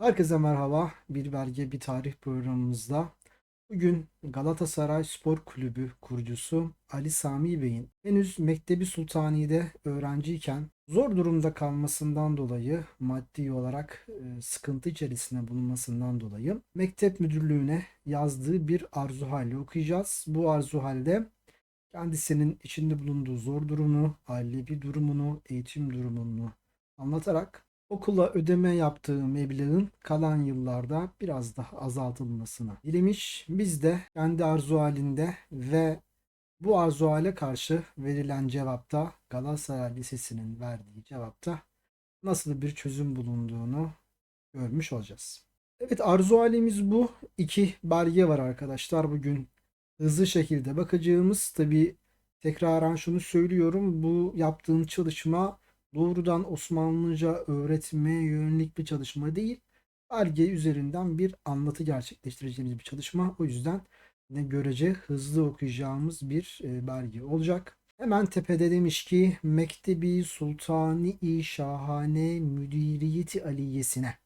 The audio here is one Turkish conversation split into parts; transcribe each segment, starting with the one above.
Herkese merhaba. Bir belge bir tarih programımızda bugün Galatasaray Spor Kulübü kurucusu Ali Sami Bey'in henüz Mektebi Sultani'de öğrenciyken zor durumda kalmasından dolayı maddi olarak e, sıkıntı içerisinde bulunmasından dolayı mektep müdürlüğüne yazdığı bir arzu hali okuyacağız. Bu arzu halde kendisinin içinde bulunduğu zor durumu, ailevi durumunu, eğitim durumunu anlatarak okula ödeme yaptığı meblağın kalan yıllarda biraz daha azaltılmasını dilemiş. Biz de kendi arzu halinde ve bu arzu hale karşı verilen cevapta Galatasaray Lisesi'nin verdiği cevapta nasıl bir çözüm bulunduğunu görmüş olacağız. Evet arzu halimiz bu. İki belge var arkadaşlar bugün hızlı şekilde bakacağımız. Tabi tekraren şunu söylüyorum. Bu yaptığım çalışma doğrudan Osmanlıca öğretmeye yönelik bir çalışma değil. Belge üzerinden bir anlatı gerçekleştireceğimiz bir çalışma. O yüzden ne görece hızlı okuyacağımız bir e, belge olacak. Hemen tepede demiş ki Mektebi Sultani-i Şahane Müdiriyeti Aliyesine.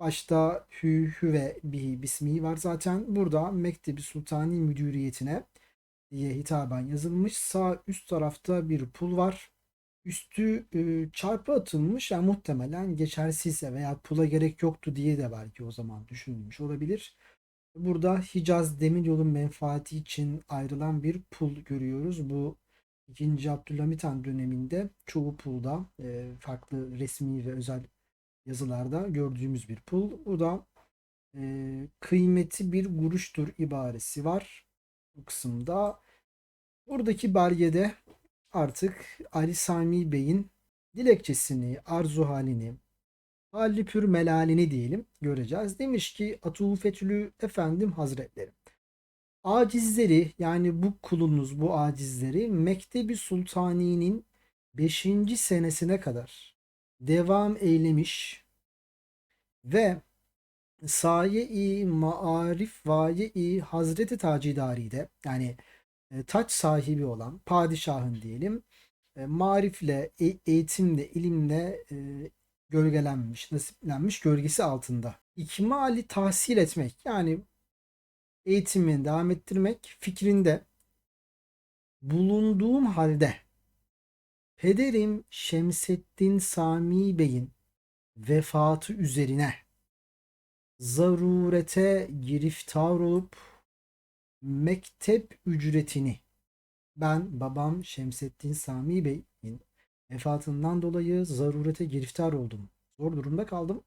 Başta hü, hü ve bihi bismi var zaten. Burada Mektebi Sultani Müdüriyetine diye hitaben yazılmış. Sağ üst tarafta bir pul var üstü e, çarpı atılmış yani muhtemelen geçersizse veya pula gerek yoktu diye de belki o zaman düşünülmüş olabilir. Burada Hicaz Demiryolu menfaati için ayrılan bir pul görüyoruz. Bu 2. Abdülhamit Han döneminde çoğu pulda e, farklı resmi ve özel yazılarda gördüğümüz bir pul. Bu da e, kıymeti bir guruştur ibaresi var bu kısımda. Buradaki belgede artık Ali Sami Bey'in dilekçesini, arzu halini, hali pür melalini diyelim göreceğiz. Demiş ki Atufetülü Efendim Hazretleri. Acizleri yani bu kulunuz bu acizleri Mektebi Sultani'nin 5. senesine kadar devam eylemiş ve saye-i maarif vaye-i Hazreti Tacidari'de yani e, taç sahibi olan padişahın diyelim e, marifle, e, eğitimle, ilimle e, gölgelenmiş, nasiplenmiş gölgesi altında. İkmali tahsil etmek yani eğitimini devam ettirmek fikrinde bulunduğum halde pederim Şemseddin Sami Bey'in vefatı üzerine zarurete giriftar olup mektep ücretini ben babam Şemsettin Sami Bey'in vefatından dolayı zarurete giriftar oldum. Zor durumda kaldım.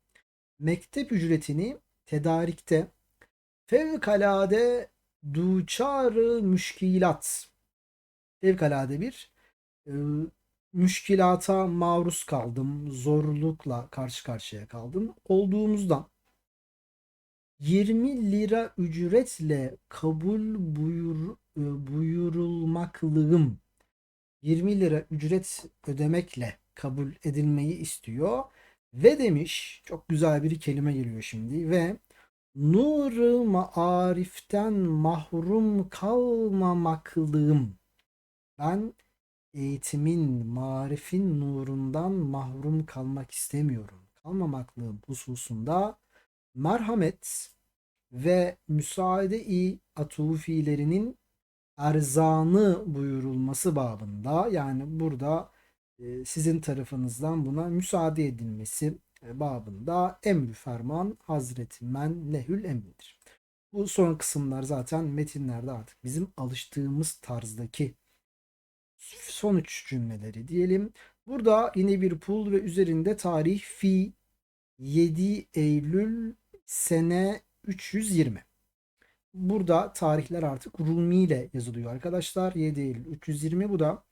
Mektep ücretini tedarikte fevkalade duçarı müşkilat fevkalade bir e, müşkilata maruz kaldım. Zorlukla karşı karşıya kaldım. Olduğumuzdan 20 lira ücretle kabul buyur, e, buyurulmaklığım 20 lira ücret ödemekle kabul edilmeyi istiyor ve demiş çok güzel bir kelime geliyor şimdi ve nur maariften mahrum kalmamaklığım ben eğitimin, marifin nurundan mahrum kalmak istemiyorum. Kalmamaklığım hususunda merhamet ve müsaade-i atufilerinin erzanı buyurulması babında yani burada e, sizin tarafınızdan buna müsaade edilmesi e, babında emri ferman Hazreti Men lehül emridir. Bu son kısımlar zaten metinlerde artık bizim alıştığımız tarzdaki sonuç cümleleri diyelim. Burada yine bir pul ve üzerinde tarih fi 7 Eylül sene 320. Burada tarihler artık Rumi ile yazılıyor arkadaşlar. 7 Eylül 320 bu da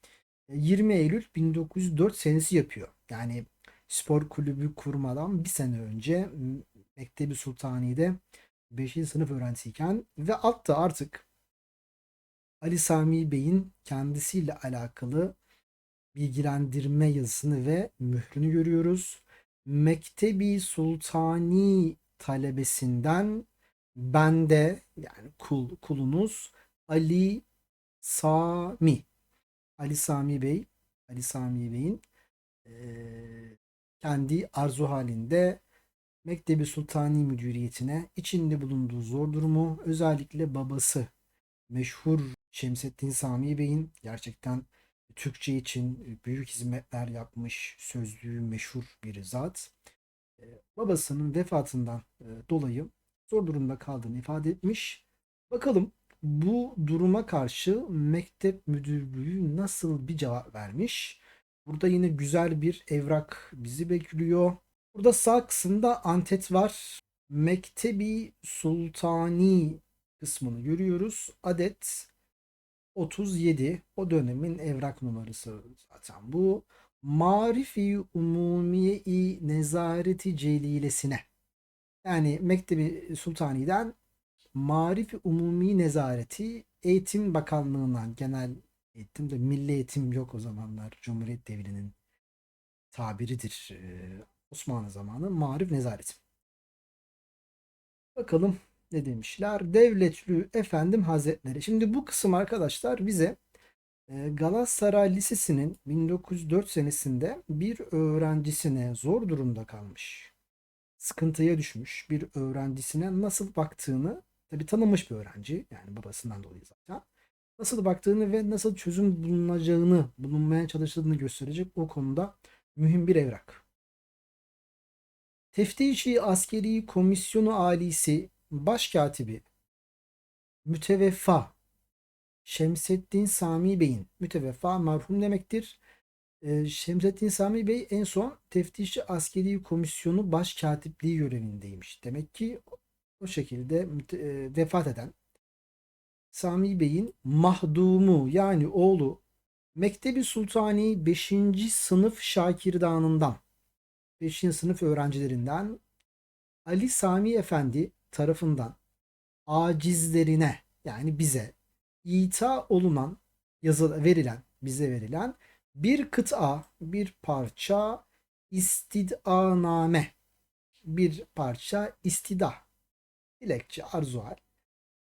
20 e, Eylül 1904 senesi yapıyor. Yani spor kulübü kurmadan bir sene önce Mektebi Sultani'de 5. sınıf öğrencisiyken ve altta artık Ali Sami Bey'in kendisiyle alakalı bilgilendirme yazısını ve mührünü görüyoruz. Mektebi Sultani talebesinden bende yani kul kulunuz Ali Sami. Ali Sami Bey Ali Sami Bey'in e, kendi arzu halinde Mektebi Sultani Müdüriyeti'ne içinde bulunduğu zor durumu özellikle babası meşhur Şemsettin Sami Bey'in gerçekten Türkçe için büyük hizmetler yapmış sözlüğü meşhur bir zat. E, Babasının vefatından e, dolayı zor durumda kaldığını ifade etmiş. Bakalım bu duruma karşı mektep müdürlüğü nasıl bir cevap vermiş? Burada yine güzel bir evrak bizi bekliyor. Burada sağ kısımda antet var. Mektebi Sultani kısmını görüyoruz. Adet 37 o dönemin evrak numarası zaten bu. Marifi Umumiye-i Nezareti Celilesine yani Mektebi Sultani'den Marifi Umumi Nezareti Eğitim Bakanlığı'ndan genel eğitim de milli eğitim yok o zamanlar. Cumhuriyet devrinin tabiridir. Osmanlı zamanı Marif Nezareti. Bakalım ne demişler? Devletlü Efendim Hazretleri. Şimdi bu kısım arkadaşlar bize e, Galatasaray Lisesi'nin 1904 senesinde bir öğrencisine zor durumda kalmış. Sıkıntıya düşmüş bir öğrencisine nasıl baktığını tabi tanınmış bir öğrenci yani babasından dolayı zaten nasıl baktığını ve nasıl çözüm bulunacağını bulunmaya çalıştığını gösterecek o konuda mühim bir evrak. Teftişi Askeri Komisyonu Alisi Başkatibi Müteveffa Şemseddin Sami Bey'in müteveffa merhum demektir. Ee, Şemseddin Sami Bey en son Teftişi Askeri Komisyonu Başkatipliği görevindeymiş. Demek ki o şekilde e, vefat eden Sami Bey'in mahdumu yani oğlu Mektebi Sultani 5. sınıf şakirdanından 5. sınıf öğrencilerinden Ali Sami Efendi tarafından acizlerine yani bize ita olunan yazı verilen bize verilen bir kıta bir parça istidaname bir parça istida dilekçe arzual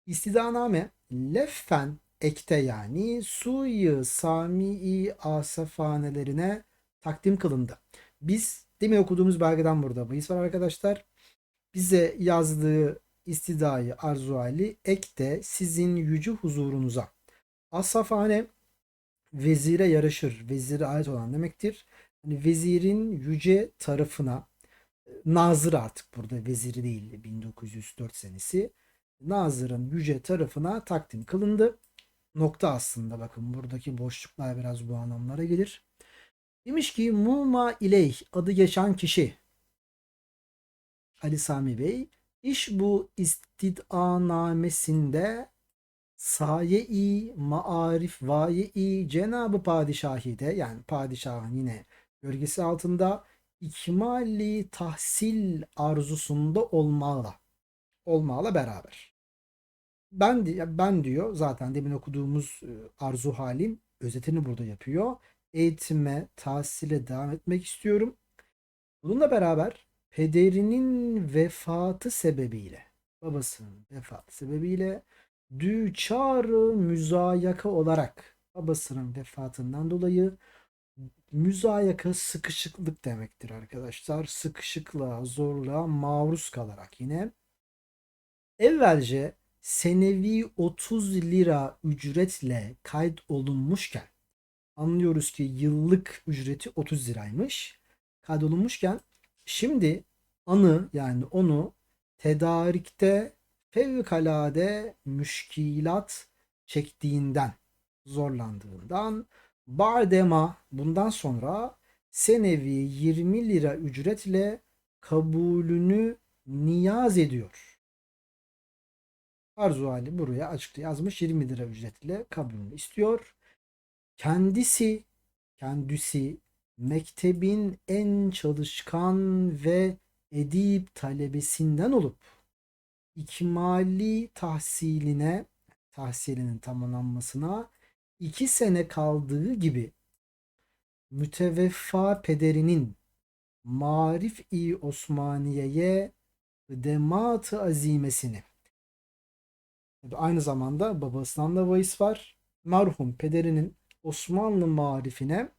istidaname leffen ekte yani suyu sami'i asafanelerine takdim kılındı. Biz demin okuduğumuz belgeden burada bahis var arkadaşlar. Bize yazdığı istidayı arzu hali ekte sizin yüce huzurunuza. Asafane vezire yaraşır. Vezire ait olan demektir. Yani vezirin yüce tarafına nazır artık burada veziri değil 1904 senesi. Nazır'ın yüce tarafına takdim kılındı. Nokta aslında bakın buradaki boşluklar biraz bu anlamlara gelir. Demiş ki Muma ileyh adı geçen kişi Ali Sami Bey iş bu istidanamesinde saye-i maarif vaye-i Cenabı Padişahide yani padişahın yine gölgesi altında ikmali tahsil arzusunda olmalı. Olmalı beraber. Ben ben diyor zaten demin okuduğumuz e, arzu halim özetini burada yapıyor. Eğitime, tahsile devam etmek istiyorum. Bununla beraber pederinin vefatı sebebiyle, babasının vefatı sebebiyle düçarı müzayaka olarak babasının vefatından dolayı müzayaka sıkışıklık demektir arkadaşlar. Sıkışıklığa, zorluğa maruz kalarak yine evvelce senevi 30 lira ücretle kayıt olunmuşken anlıyoruz ki yıllık ücreti 30 liraymış. Kaydolunmuşken şimdi anı yani onu tedarikte fevkalade müşkilat çektiğinden zorlandığından Bardema bundan sonra senevi 20 lira ücretle kabulünü niyaz ediyor. Arzu hali buraya açıkta yazmış 20 lira ücretle kabulünü istiyor. Kendisi kendisi mektebin en çalışkan ve edip talebesinden olup ikmali tahsiline tahsilinin tamamlanmasına iki sene kaldığı gibi müteveffa pederinin Marif-i Osmaniye'ye demat azimesini aynı zamanda babasından da bahis var. Merhum pederinin Osmanlı marifine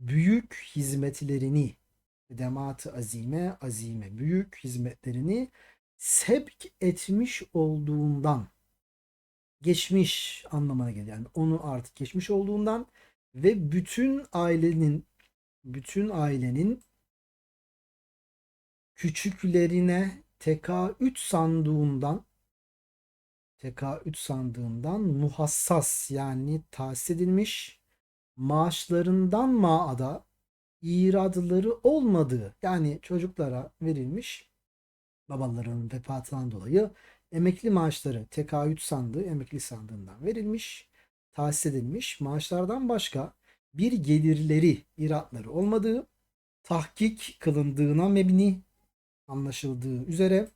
büyük hizmetlerini demat azime, azime büyük hizmetlerini sevk etmiş olduğundan geçmiş anlamına geliyor. Yani onu artık geçmiş olduğundan ve bütün ailenin bütün ailenin küçüklerine tekaüt sandığından tekaüt sandığından muhassas yani tahsis edilmiş maaşlarından maada iradları olmadığı yani çocuklara verilmiş babaların vefatından dolayı emekli maaşları tekaüt sandığı emekli sandığından verilmiş tahsis edilmiş. Maaşlardan başka bir gelirleri iratları olmadığı tahkik kılındığına mebni anlaşıldığı üzere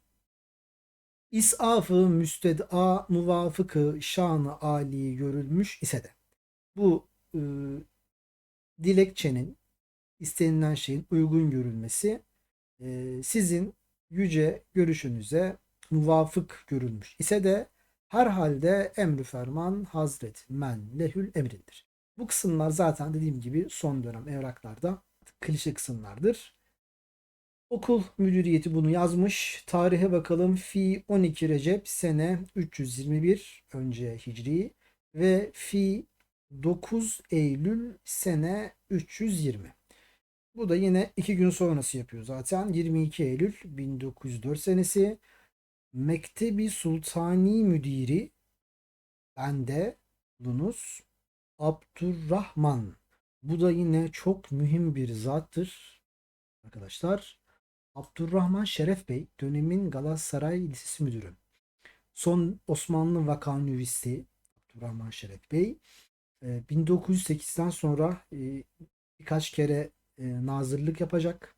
isafı müsted'a muvafıkı şanı ali görülmüş ise de bu e, dilekçenin istenilen şeyin uygun görülmesi e, sizin yüce görüşünüze muvafık görülmüş ise de herhalde emrü ferman hazret men lehül emrindir. Bu kısımlar zaten dediğim gibi son dönem evraklarda klişe kısımlardır. Okul müdüriyeti bunu yazmış. Tarihe bakalım. Fi 12 Recep sene 321 önce Hicri ve fi 9 Eylül sene 320. Bu da yine iki gün sonrası yapıyor zaten. 22 Eylül 1904 senesi. Mektebi Sultani Müdiri bende Lunus Abdurrahman. Bu da yine çok mühim bir zattır arkadaşlar. Abdurrahman Şeref Bey dönemin Galatasaray Lisesi Müdürü. Son Osmanlı vakanüvisti Abdurrahman Şeref Bey. 1908'den sonra e, birkaç kere e, nazırlık yapacak.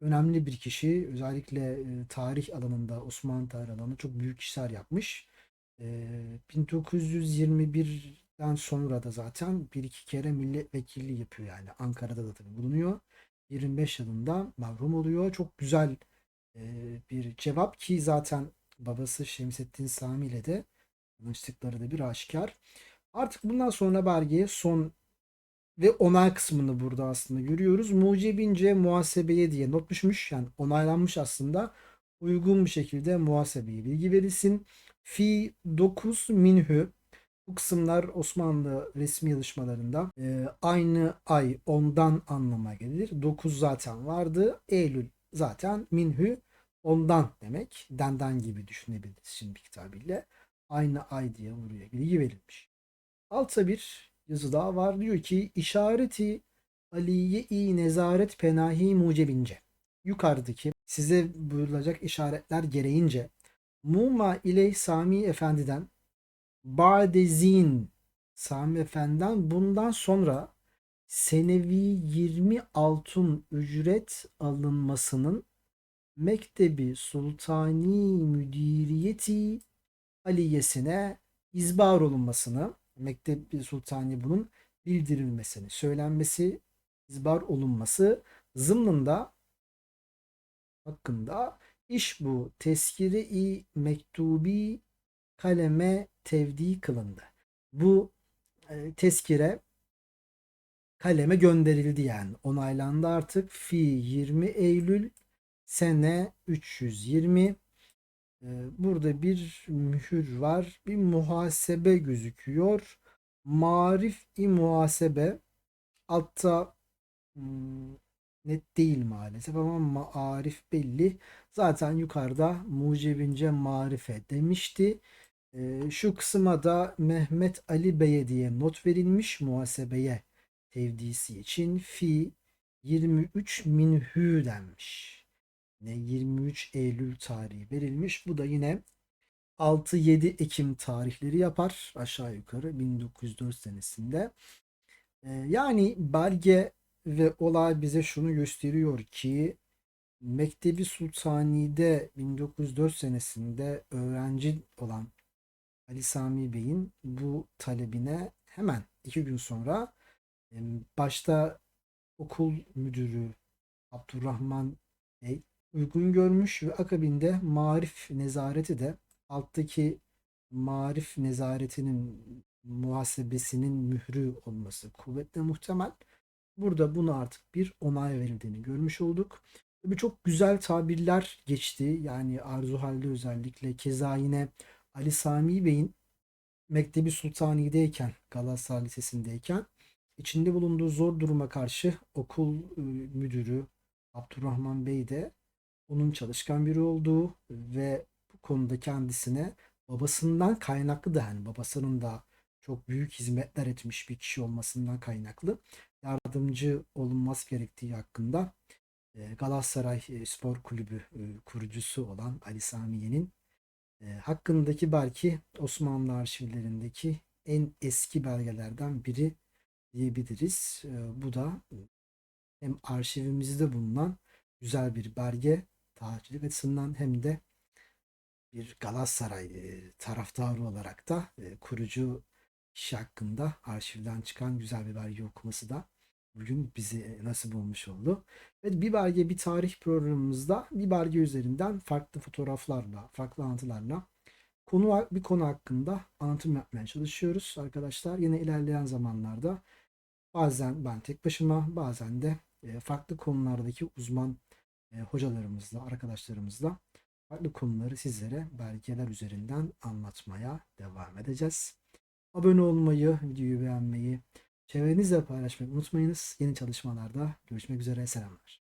Önemli bir kişi. Özellikle e, tarih alanında, Osmanlı tarih alanında çok büyük işler yapmış. 1921'den sonra da zaten bir iki kere milletvekilliği yapıyor yani. Ankara'da da tabii bulunuyor. 25 yılında mahrum oluyor. Çok güzel bir cevap ki zaten babası Şemsettin Sami ile de tanıştıkları da bir aşikar. Artık bundan sonra belgeye son ve onay kısmını burada aslında görüyoruz. Mucibince muhasebeye diye not düşmüş. Yani onaylanmış aslında. Uygun bir şekilde muhasebeye bilgi verilsin. Fi 9 minhü bu kısımlar Osmanlı resmi yazışmalarında e, aynı ay ondan anlama gelir. 9 zaten vardı. Eylül zaten minhü ondan demek. Denden gibi düşünebiliriz şimdi kitabıyla. Aynı ay diye buraya bilgi verilmiş. Altta bir yazı daha var. Diyor ki işareti aliye-i nezaret penahi mucebince. Yukarıdaki size buyurulacak işaretler gereğince Muma ile Sami Efendi'den Badezin Sami Efendi'den bundan sonra senevi 20 altın ücret alınmasının Mektebi Sultani Müdiriyeti Aliyesine izbar olunmasını Mektebi Sultani bunun bildirilmesini, söylenmesi, izbar olunması zımnında hakkında iş bu teskire-i mektubi kaleme tevdi kılındı. Bu e, tezkire kaleme gönderildi yani. Onaylandı artık. Fi 20 Eylül sene 320 e, Burada bir mühür var. Bir muhasebe gözüküyor. Marif-i muhasebe altta hmm, net değil maalesef ama marif belli. Zaten yukarıda mucibince marife demişti. E, şu kısma da Mehmet Ali Bey'e diye not verilmiş muhasebeye tevdisi için fi 23 minhü denmiş. Ne 23 Eylül tarihi verilmiş. Bu da yine 6-7 Ekim tarihleri yapar aşağı yukarı 1904 senesinde. E, yani belge ve olay bize şunu gösteriyor ki Mektebi Sultani'de 1904 senesinde öğrenci olan Ali Sami Bey'in bu talebine hemen iki gün sonra başta okul müdürü Abdurrahman Bey uygun görmüş ve akabinde marif nezareti de alttaki marif nezaretinin muhasebesinin mührü olması kuvvetle muhtemel. Burada bunu artık bir onay verildiğini görmüş olduk. Tabii çok güzel tabirler geçti. Yani Arzu Halide özellikle keza yine Ali Sami Bey'in Mektebi Sultani'deyken Galatasaray Lisesi'ndeyken içinde bulunduğu zor duruma karşı okul e, müdürü Abdurrahman Bey de onun çalışkan biri olduğu ve bu konuda kendisine babasından kaynaklı da yani babasının da çok büyük hizmetler etmiş bir kişi olmasından kaynaklı yardımcı olunması gerektiği hakkında e, Galatasaray e, Spor Kulübü e, kurucusu olan Ali Samiye'nin hakkındaki belki Osmanlı arşivlerindeki en eski belgelerden biri diyebiliriz. Bu da hem arşivimizde bulunan güzel bir belge tarihçilik açısından hem de bir Galatasaray e, taraftarı olarak da e, kurucu kişi hakkında arşivden çıkan güzel bir belge okuması da bugün bizi nasip olmuş oldu. Ve bir belge bir tarih programımızda bir belge üzerinden farklı fotoğraflarla, farklı anlatılarla konu bir konu hakkında anlatım yapmaya çalışıyoruz arkadaşlar. Yine ilerleyen zamanlarda bazen ben tek başıma bazen de e, farklı konulardaki uzman e, hocalarımızla, arkadaşlarımızla farklı konuları sizlere belgeler üzerinden anlatmaya devam edeceğiz. Abone olmayı, videoyu beğenmeyi, çevrenizle paylaşmayı unutmayınız. Yeni çalışmalarda görüşmek üzere. Selamlar.